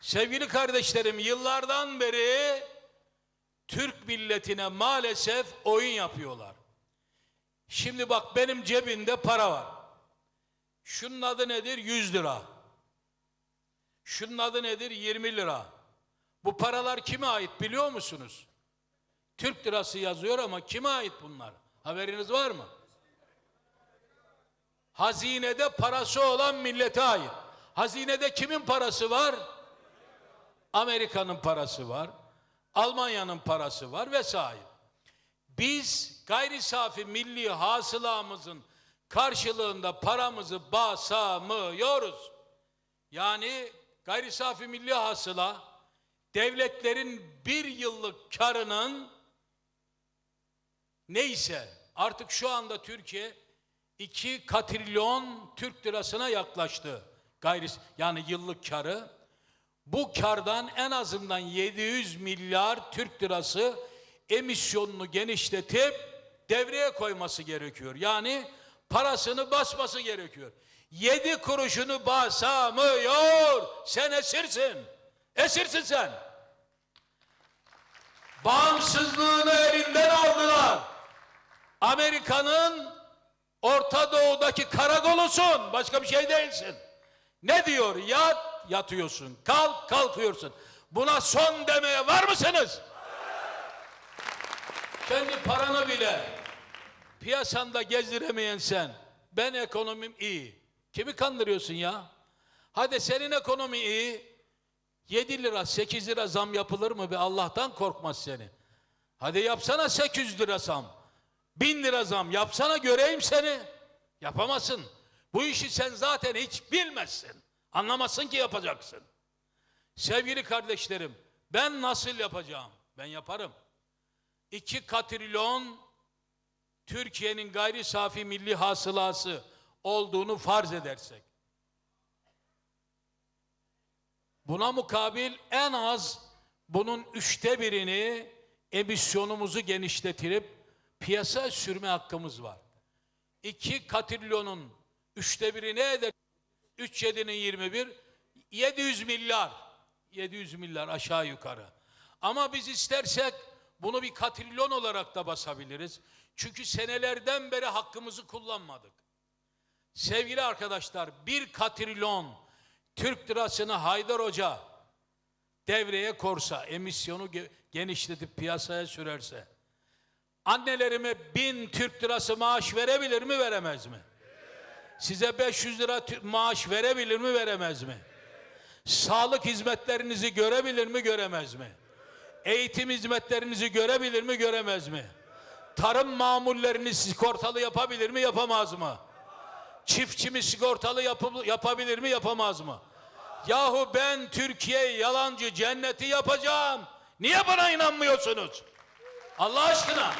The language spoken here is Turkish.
Sevgili kardeşlerim yıllardan beri Türk milletine maalesef oyun yapıyorlar. Şimdi bak benim cebimde para var. Şunun adı nedir? 100 lira. Şunun adı nedir? 20 lira. Bu paralar kime ait biliyor musunuz? Türk lirası yazıyor ama kime ait bunlar? Haberiniz var mı? Hazinede parası olan millete ait. Hazinede kimin parası var? Amerika'nın parası var. Almanya'nın parası var vesaire. Biz gayri safi milli hasılamızın karşılığında paramızı basamıyoruz. Yani gayri safi milli hasıla devletlerin bir yıllık karının neyse artık şu anda Türkiye 2 katrilyon Türk lirasına yaklaştı. Gayri yani yıllık karı. Bu kardan en azından 700 milyar Türk lirası emisyonunu genişletip devreye koyması gerekiyor. Yani parasını basması gerekiyor. 7 kuruşunu basamıyor. Sen esirsin. Esirsin sen. Bağımsızlığını elinden aldılar. Amerika'nın Orta Doğu'daki karakolusun. Başka bir şey değilsin. Ne diyor? Yat, yatıyorsun. Kalk, kalkıyorsun. Buna son demeye var mısınız? Kendi paranı bile piyasanda gezdiremeyen sen. Ben ekonomim iyi. Kimi kandırıyorsun ya? Hadi senin ekonomi iyi. 7 lira 8 lira zam yapılır mı be Allah'tan korkmaz seni. Hadi yapsana 800 lira zam. 1000 lira zam yapsana göreyim seni. Yapamazsın. Bu işi sen zaten hiç bilmezsin. Anlamazsın ki yapacaksın. Sevgili kardeşlerim ben nasıl yapacağım? Ben yaparım. 2 katrilyon Türkiye'nin gayri safi milli hasılası olduğunu farz edersek. Buna mukabil en az bunun üçte birini emisyonumuzu genişletirip piyasa sürme hakkımız var. 2 katrilyonun üçte biri ne eder? 3 7'nin 21 700 milyar 700 milyar aşağı yukarı. Ama biz istersek bunu bir katrilyon olarak da basabiliriz. Çünkü senelerden beri hakkımızı kullanmadık. Sevgili arkadaşlar bir katrilyon Türk lirasını Haydar Hoca devreye korsa, emisyonu ge- genişletip piyasaya sürerse annelerime bin Türk lirası maaş verebilir mi veremez mi? Size 500 lira maaş verebilir mi veremez mi? Sağlık hizmetlerinizi görebilir mi göremez mi? Eğitim hizmetlerinizi görebilir mi göremez mi? Tarım mamullerini sigortalı yapabilir mi yapamaz mı? Çiftçimi sigortalı yapı- yapabilir mi yapamaz mı? Yahu ben Türkiye yalancı cenneti yapacağım. Niye bana inanmıyorsunuz? Allah aşkına.